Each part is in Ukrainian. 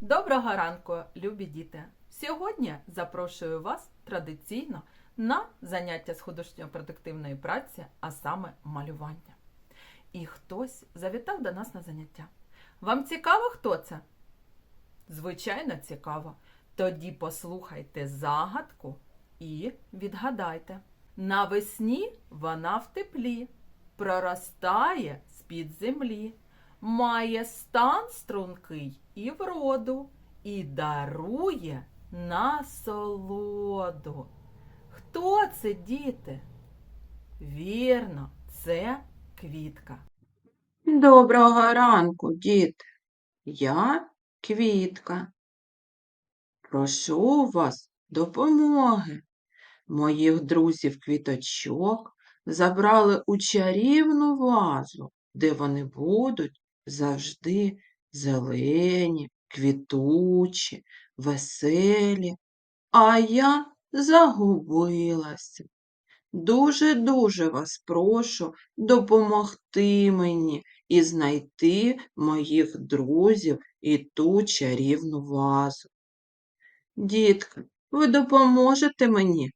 Доброго ранку, любі діти! Сьогодні запрошую вас традиційно на заняття з художньо-продуктивної праці, а саме малювання. І хтось завітав до нас на заняття. Вам цікаво, хто це? Звичайно, цікаво. Тоді послухайте загадку і відгадайте. Навесні вона в теплі, проростає з-під землі, має стан стрункий і вроду, і дарує насолоду. Хто це, діти? Вірно, це квітка. Доброго ранку, діти. Я Квітка. Прошу вас допомоги. Моїх друзів квіточок забрали у чарівну вазу, де вони будуть завжди зелені, квітучі, веселі, а я загубилася. Дуже-дуже вас прошу допомогти мені і знайти моїх друзів і ту чарівну вазу. Дітки, ви допоможете мені?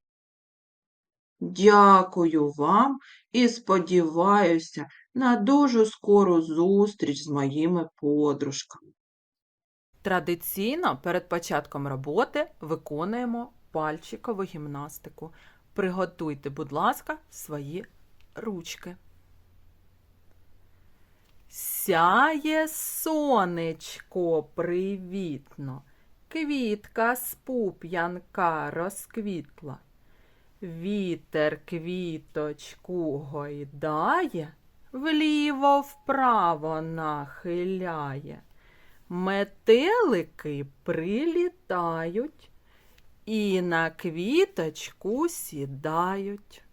Дякую вам і сподіваюся на дуже скору зустріч з моїми подружками. Традиційно перед початком роботи виконуємо пальчикову гімнастику. Приготуйте, будь ласка, свої ручки. Сяє сонечко привітно, квітка з пуп'янка розквітла. Вітер квіточку гойдає, вліво вправо нахиляє. Метелики прилітають і на квіточку сідають.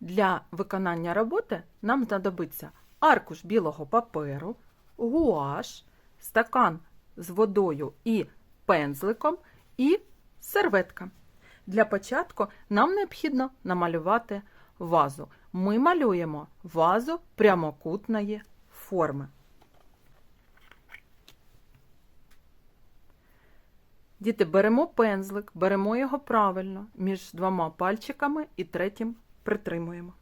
Для виконання роботи нам знадобиться аркуш білого паперу, гуаш, стакан з водою і пензликом і серветка. Для початку нам необхідно намалювати вазу. Ми малюємо вазу прямокутної форми. Діти, беремо пензлик, беремо його правильно між двома пальчиками і третім притримуємо.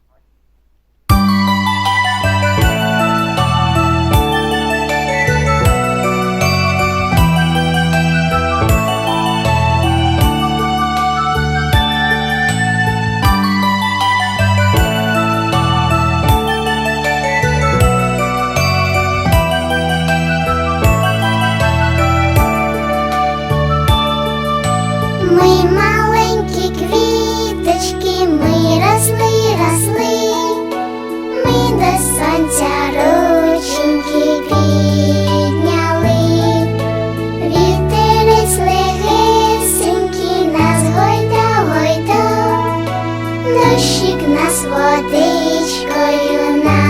дощик нас водичкою на.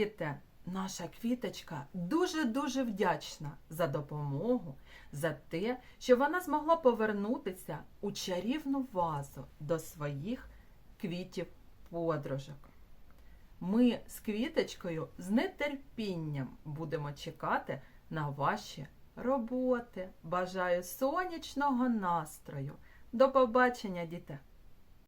Діти, наша квіточка дуже-дуже вдячна за допомогу, за те, що вона змогла повернутися у чарівну вазу до своїх квітів подружок. Ми з квіточкою з нетерпінням будемо чекати на ваші роботи. Бажаю сонячного настрою. До побачення, діти!